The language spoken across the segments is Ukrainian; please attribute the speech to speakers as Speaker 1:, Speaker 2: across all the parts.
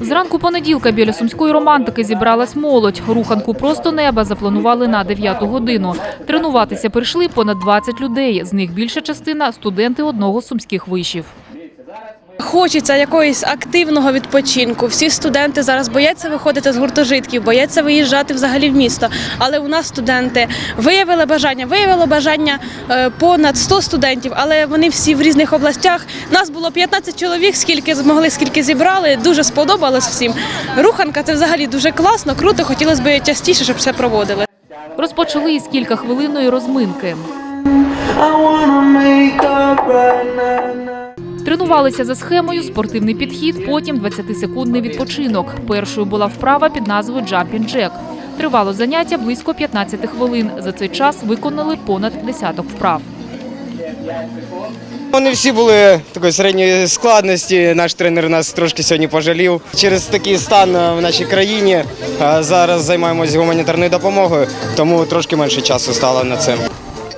Speaker 1: Зранку понеділка біля сумської романтики зібралась молодь. Руханку просто неба запланували на 9 годину. Тренуватися прийшли понад 20 людей. З них більша частина студенти одного з сумських вишів.
Speaker 2: Хочеться якогось активного відпочинку. Всі студенти зараз бояться виходити з гуртожитків, бояться виїжджати взагалі в місто. Але у нас студенти виявили бажання, виявило бажання е, понад 100 студентів, але вони всі в різних областях. Нас було 15 чоловік, скільки змогли, скільки зібрали. Дуже сподобалось всім. Руханка це взагалі дуже класно, круто. Хотілося б частіше, щоб все проводили.
Speaker 1: Розпочали із кілька кількахвилинної розминки. Тренувалися за схемою спортивний підхід, потім 20-секундний відпочинок. Першою була вправа під назвою «Jumping Jack». Тривало заняття близько 15 хвилин. За цей час виконали понад десяток вправ.
Speaker 3: Вони всі були такої середньої складності. Наш тренер нас трошки сьогодні пожалів. Через такий стан в нашій країні зараз займаємося гуманітарною допомогою, тому трошки менше часу стало на це.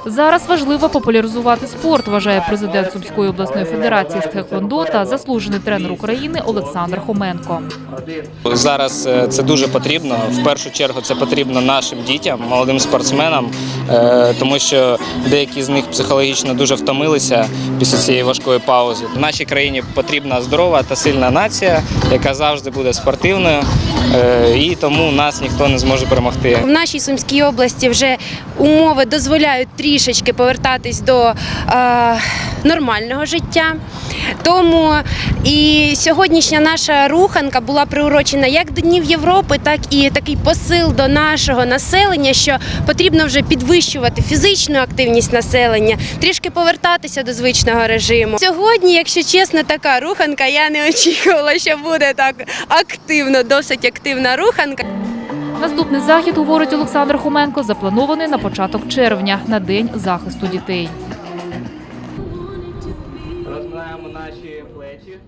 Speaker 1: Зараз важливо популяризувати спорт, вважає президент Сумської обласної федерації з тхеквондо та заслужений тренер України Олександр Хоменко.
Speaker 4: Зараз е, це дуже потрібно. В першу чергу це потрібно нашим дітям, молодим спортсменам, е, тому що деякі з них психологічно дуже втомилися після цієї важкої паузи. В нашій країні потрібна здорова та сильна нація, яка завжди буде спортивною, е, і тому нас ніхто не зможе перемогти.
Speaker 5: В нашій Сумській області вже умови дозволяють трішечки повертатись до е, нормального життя. Тому і сьогоднішня наша руханка була приурочена як до Днів Європи, так і такий посил до нашого населення, що потрібно вже підвищувати фізичну активність населення, трішки повертатися до звичного режиму. Сьогодні, якщо чесно, така руханка, я не очікувала, що буде так активно, досить активна руханка.
Speaker 1: Наступний захід, говорить Олександр Хоменко, запланований на початок червня на день захисту дітей.
Speaker 4: Розминаємо наші плечі.